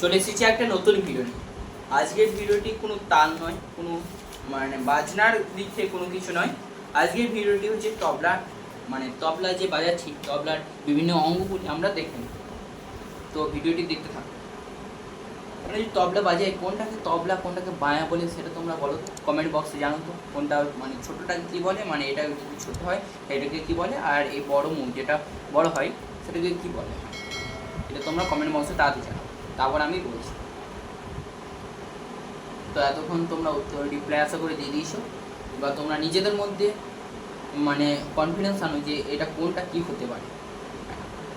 চলে এসেছি একটা নতুন ভিডিও নিয়ে। আজকের ভিডিওটি কোনো তাল নয়, কোনো মানে বাজনার দিক থেকে কোনো কিছু নয়। আজকের ভিডিওটি হচ্ছে তবলা মানে তবলা যে বাজাচ্ছি, তবলার বিভিন্ন অঙ্গগুলি আমরা দেখে নিই তো ভিডিওটি দেখতে থাকো। মানে যদি তবলা বাজায় কোনটাকে তবলা, কোনটাকে বায়া বলে সেটা তোমরা বলো কমেন্ট বক্সে জানো তো, কোনটা মানে ছোটোটাকে কী বলে মানে এটা যদি ছোটো হয়, এটাকে কী বলে, আর এই বড় মুখ যেটা বড় হয়, সেটাকে কী বলে? এটা তোমরা কমেন্ট বক্সে তাড়াতাড়ি জানাও তারপর আমি বলছি। তো এতক্ষণ তোমরা উত্তর রিপ্লাই আশা করে দিয়ে দিয়েছ। বা তোমরা নিজেদের মধ্যে মানে কনফিডেন্স আনো যে এটা কোনটা কি হতে পারে।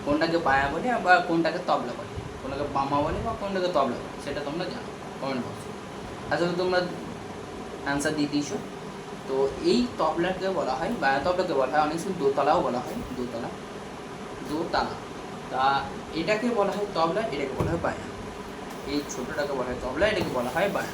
কোনটাকে পায়া বলে বা কোনটাকে তবলা বলে। কোনটাকে বামা বলে বা কোনটাকে তবলা বলে, সেটা তোমরা জানো কমেন্ট বক্সে আসলে তোমরা অ্যান্সার দিয়ে দিয়েছ। তো এই তবলাকে বলা হয় বায়া তবলাকে বলা হয়, অনেক সময় দোতলাও বলা হয়, দোতলা। দোতলা। তা এটাকে বলা হয় তবলা, এটাকে বলা হয় বায়া এই ছোটোটাকে বলা হয় তবলা, এটাকে বলা হয় বায়া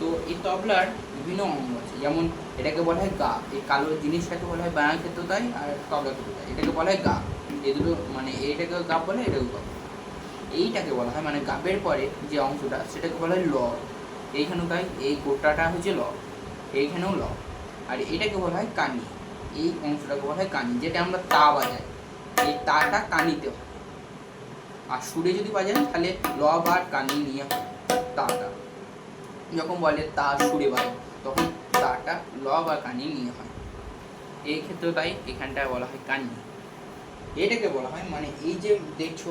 তো এই তবলার বিভিন্ন অঙ্গ আছে। যেমন এটাকে বলা হয় গা। এই কালো জিনিসটাকে বলা হয় বায়া ক্ষেত্র তাই, আর তবলা ক্ষেত্র তাই। এটাকে বলা হয় গা। এই দুটো মানে এইটাকে গাপ বলে এটাকে গাপ এইটাকে বলা হয় মানে গাপের পরে যে অংশটা, সেটাকে বলা হয় ল। এইখানেও তাই, এই গোটাটা হচ্ছে ল। এইখানেও ল। আর এটাকে বলা হয় কানি। এই অংশটাকে বলা হয় কানি, যেটা আমরা তা বাজাই। এই তাটা কানিতে হয়। আর সুরে যদি বাজায় তাহলে ল, বা কানি নিয়ে তাটা যখন বলে তা, সুরে বাজে তখন তাটা ল, বা কানি নিয়ে হয়। এই ক্ষেত্রে তাই এখানটায় বলা হয় কানি এটাকে বলা হয় মানে এই যে দেখছ,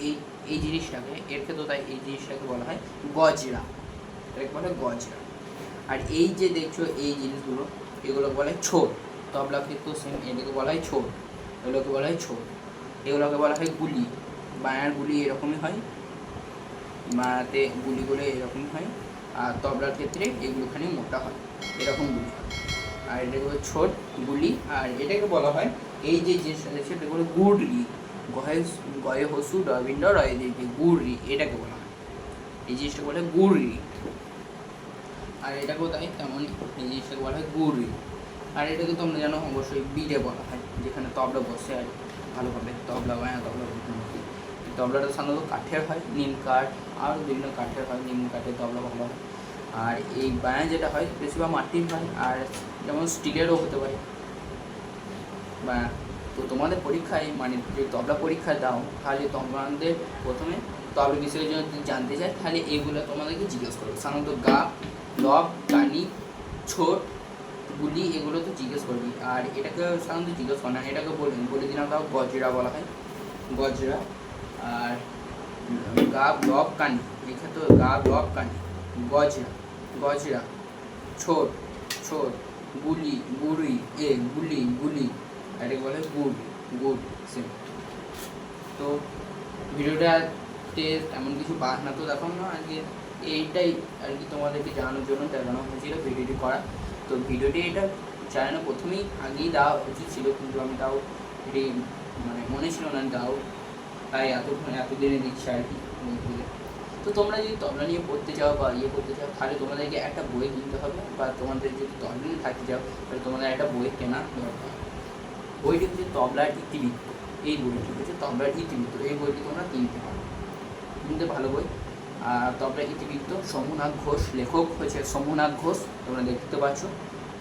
এই এই জিনিসটাকে, এর ক্ষেত্রে তাই এই জিনিসটাকে বলা হয় গজরা। এটাকে বলা গজরা। আর এই যে দেখছ, এই জিনিসগুলো এগুলো বলা ছোট। তবলা ক্ষেত্র সেম এটাকে বলা হয় ছোট। এগুলোকে বলা হয় ছোট। এগুলোকে বলা হয় গুলি। বায়ার গুলি এরকমই হয়। মাতে গুলিগুলো এরকমই হয়। আর তবলার ক্ষেত্রে এগুলোখানি মোটা হয়, এরকম গুলি হয়। আর এটাকে বলে ছোট গুলি, আর এটাকে বলা হয় এই যে জিনিসটা দেখছে এটাকে বলে গুড়রি গয়ে গয়ে হসু ডবিন্ড রয়ে দিকে গুড়রি, এটাকে বলা হয়। এই জিনিসটাকে বলে গুড়রি। আর এটাকেও তাই তেমন এই জিনিসটাকে বলা হয় গুড়রি। আর এটাকে তোমরা জানো অবশ্যই বিড়ে বলা হয়, যেখানে তবলা বসে আর ভালোভাবে তবলা বায়া তবলা তবলাটা সাধারণত কাঠের হয়, নিম কাঠ আর বিভিন্ন কাঠের হয়, নিম কাঠের তবলা ভালো হয়। আর এই বায়া যেটা হয়, বেশিরভাগ মাটির হয়, আর যেমন স্টিলেরও হতে পারে। বা তো তোমাদের পরীক্ষায় মানে যে তবলা পরীক্ষা দাও, তাহলে তোমাদের প্রথমে তবলা জন্য যদি জানতে চায় তাহলে এগুলো তোমাদেরকে জিজ্ঞেস করবে সাধারণত গা, লব, কানি, ছোট, গুলি, এগুলো তো জিজ্ঞেস করবি। আর এটাকে সাধারণত জিজ্ঞেস করে না, এটাকে বলে বলে দিলাম তাও গজরা বলা হয়। গজরা। আর গা লব কানি তো গা লব কানি, গজরা গজরা, ছোট ছোট, গুলি, গুড়ি, এ, গুলি গুলি এটাকে বলে গুড় গুড় সেম তো ভিডিওটাতে এমন কিছু বাসনা তো দেখাম না, আজকে এইটাই আর কি তোমাদেরকে জানানোর জন্য দেখানো হয়েছিল ভিডিওটি করা। তো ভিডিওটি এটা চ্যানেলে প্রথমেই আগেই দেওয়া উচিত ছিল, কিন্তু আমি তাও এটি মানে মনে ছিল না দাও তাই এতক্ষণ এতদিনে দিচ্ছি আর কি বলতে গেলে। তো তোমরা যদি তবলা নিয়ে পড়তে চাও বা ইয়ে করতে চাও, তাহলে তোমাদেরকে একটা বই কিনতে হবে বা তোমাদের যদি তবলা থাকতে চাও, তাহলে তোমাদের একটা বই কেনা দরকার। বইটি হচ্ছে তবলার ইতিবৃত্ত। এই বইটি হচ্ছে তবলার ইতিবৃত্ত। এই বইটি তোমরা কিনতে পারো। কিনতে ভালো বই। আর তবলার ইতিবৃত্ত শম্ভুনাথ ঘোষ, লেখক হচ্ছে সমুনাথ ঘোষ, তোমরা দেখতে পাচ্ছ।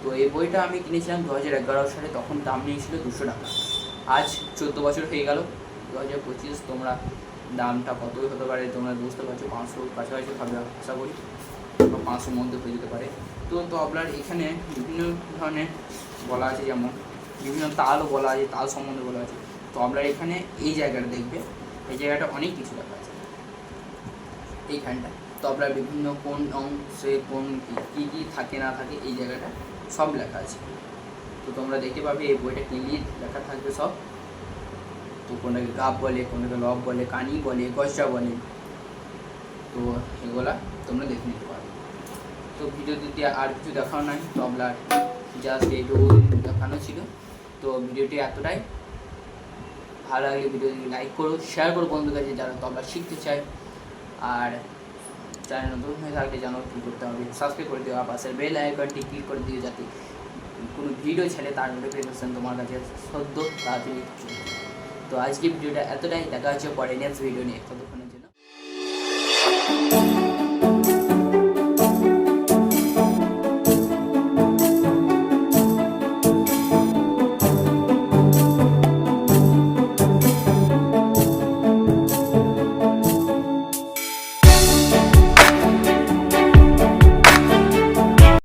তো এই বইটা আমি কিনেছিলাম দু হাজার এগারো সালে, তখন দাম নিয়েছিল দুশো টাকা। আজ চোদ্দ বছর হয়ে গেল। দু হাজার পঁচিশ তোমরা দামটা কতই হতে পারে তোমরা বুঝতে পারছ, পাঁচশো কাছাকাছি হবে আশা করি, বা পাঁচশোর মধ্যে হয়ে যেতে পারে। তো তবলার এখানে বিভিন্ন ধরনের বলা আছে, যেমন বিভিন্ন তালও বলা আছে, তাল সম্বন্ধে বলা আছে। তবলার এখানে এই জায়গাটা দেখবে, এই জায়গাটা অনেক কিছু লেখা আছে। এইখানটা তবলার বিভিন্ন কোন অংশে, কোন কী কী থাকে, না থাকে, এই জায়গাটা সব লেখা আছে। তো তোমরা দেখতে পাবে, এই বইটা কিনলেই লেখা থাকবে সব। তো কোনটাকে গাপ বলে, কোনটাকে লব বলে, কানি বলে, গজরা বলে, তো এগুলা তোমরা দেখে নিতে পারো। তো ভিডিও দিতে আর কিছু দেখাও নাই তবলার জাস্ট এইটুকু দেখানো ছিল। তো ভিডিওটি এতটাই। ভালো লাগলে ভিডিওটি লাইক করো শেয়ার করো বন্ধুদের কাছে যারা তবলা শিখতে চায়। আর চ্যানেল নতুন হয়ে থাকলে জানো কী করতে হবে। সাবস্ক্রাইব করে দেওয়া পাশের বেল আইকনটি ক্লিক করে দিও যাতে কোনো ভিডিও ছেড়ে তার নোটিফিকেশন তোমার কাছে সদ্য তাড়াতাড়ি চলে। তো আজকে ভিডিওটা এতটাই দেখা হচ্ছে পরে নেক্সট ভিডিও নিয়ে ততক্ষণের জন্য পারবে